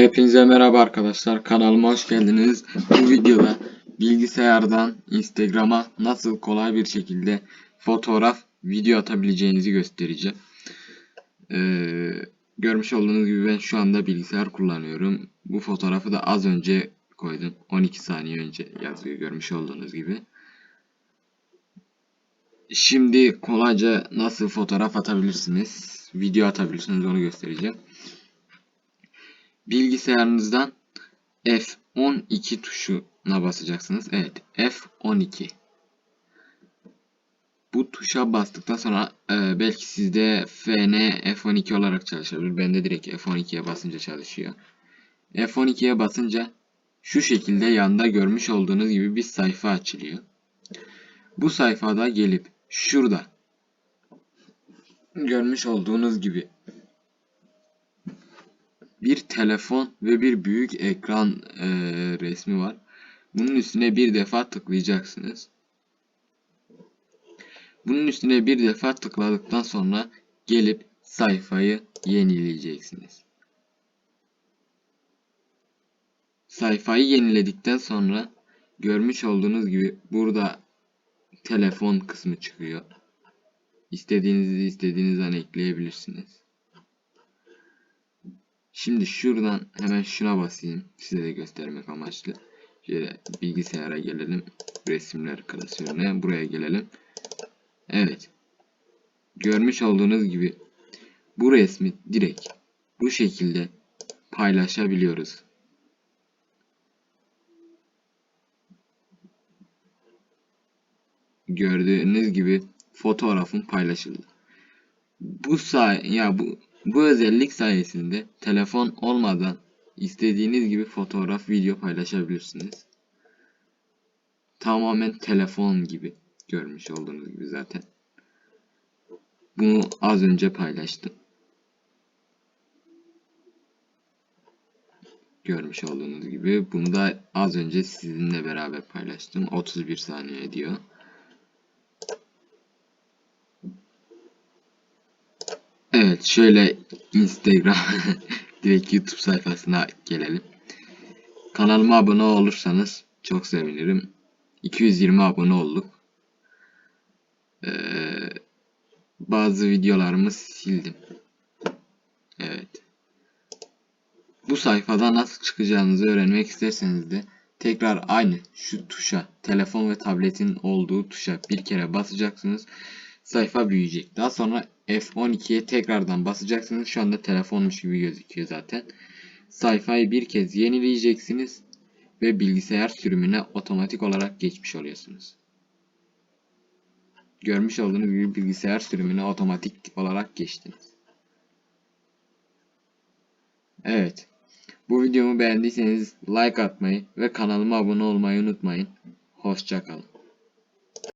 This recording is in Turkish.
Hepinize merhaba arkadaşlar kanalıma hoş geldiniz. Bu videoda bilgisayardan Instagram'a nasıl kolay bir şekilde fotoğraf, video atabileceğinizi göstereceğim. Ee, görmüş olduğunuz gibi ben şu anda bilgisayar kullanıyorum. Bu fotoğrafı da az önce koydum. 12 saniye önce yazıyor görmüş olduğunuz gibi. Şimdi kolayca nasıl fotoğraf atabilirsiniz, video atabilirsiniz onu göstereceğim bilgisayarınızdan F12 tuşuna basacaksınız. Evet F12. Bu tuşa bastıktan sonra e, belki sizde FN F12 olarak çalışabilir. Bende direkt F12'ye basınca çalışıyor. F12'ye basınca şu şekilde yanda görmüş olduğunuz gibi bir sayfa açılıyor. Bu sayfada gelip şurada görmüş olduğunuz gibi bir telefon ve bir büyük ekran e, resmi var. Bunun üstüne bir defa tıklayacaksınız. Bunun üstüne bir defa tıkladıktan sonra gelip sayfayı yenileyeceksiniz. Sayfayı yeniledikten sonra görmüş olduğunuz gibi burada telefon kısmı çıkıyor. İstediğinizi istediğiniz an ekleyebilirsiniz. Şimdi şuradan hemen şuna basayım. Size de göstermek amaçlı. Şöyle bilgisayara gelelim. Resimler klasörüne. Buraya gelelim. Evet. Görmüş olduğunuz gibi bu resmi direkt bu şekilde paylaşabiliyoruz. Gördüğünüz gibi fotoğrafın paylaşıldı. Bu say ya bu bu özellik sayesinde telefon olmadan istediğiniz gibi fotoğraf, video paylaşabilirsiniz. Tamamen telefon gibi görmüş olduğunuz gibi zaten. Bunu az önce paylaştım. Görmüş olduğunuz gibi bunu da az önce sizinle beraber paylaştım. 31 saniye diyor. Evet şöyle Instagram direkt YouTube sayfasına gelelim. Kanalıma abone olursanız çok sevinirim. 220 abone olduk. Ee, bazı videolarımı sildim. Evet. Bu sayfada nasıl çıkacağınızı öğrenmek isterseniz de tekrar aynı şu tuşa telefon ve tabletin olduğu tuşa bir kere basacaksınız. Sayfa büyüyecek. Daha sonra F12'ye tekrardan basacaksınız. Şu anda telefonmuş gibi gözüküyor zaten. Sayfayı bir kez yenileyeceksiniz ve bilgisayar sürümüne otomatik olarak geçmiş oluyorsunuz. Görmüş olduğunuz gibi bilgisayar sürümüne otomatik olarak geçtiniz. Evet. Bu videomu beğendiyseniz like atmayı ve kanalıma abone olmayı unutmayın. Hoşçakalın.